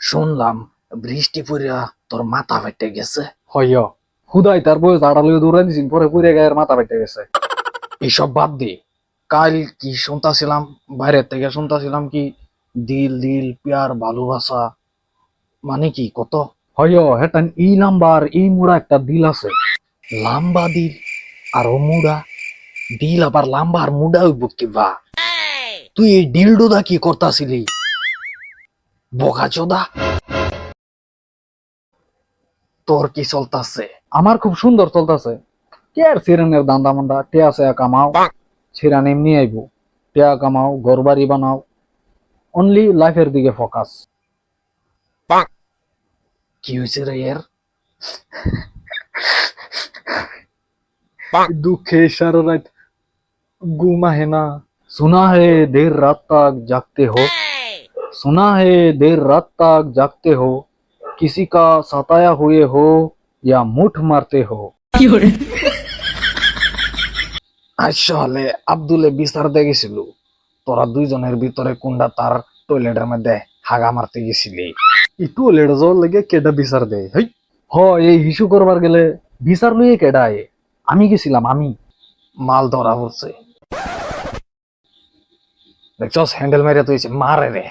শুনলাম বৃষ্টি পড়িয়া তোর মাথা ফেটে গেছে। হয় হুদাই তার বয়স আড়ালে দৌড়াই দিছিন পরে পুরে গায়ের মাথা বেটে গেছে। এইসব বাদ দি। কাল কি শুনতাছিলাম বাইরের থেকে শুনতাছিলাম কি দিল দিল প্যার ভালোবাসা মানে কি কত? হয় হেটান ই নাম্বার এই মুড়া একটা দিল আছে। লাম্বা দিল আর ও মুডা। দিল আবার লাম্বা আর মুডা হইব কিবা তুই এই ডিলডোদা কি করতাছিলি? বোকা চোদা তোর কি চলতাছে আমার খুব সুন্দর চলতেছে কে আর সিরানের দান্দা মান্দা টিয়া আছে কামাও সিরান এমনি আইবো টিয়া কামাও ঘর বাড়ি বানাও অনলি লাইফের দিকে ফোকাস কি হয়েছে রে এর দুঃখে সারা রাত ঘুম আহে না सुना है देर रात तक जागते हो सुना है देर रात तक जागते हो किसी का सताया हुए हो या मुठ मारते हो আসলে আব্দুলে বিচার দিয়ে গেছিল তোরা দুইজনের ভিতরে কোনটা তার টয়লেটের মধ্যে হাগা মারতে গেছিলি একটু লেট যাওয়ার লাগে কেডা বিচার দেয় হেই হ এই হিসু করবার গেলে বিচার লইয়ে কেডা আয়ে আমি গেছিলাম আমি মাল ধরা পড়ছে चौस हैंडल मारे तो इसे मार रहे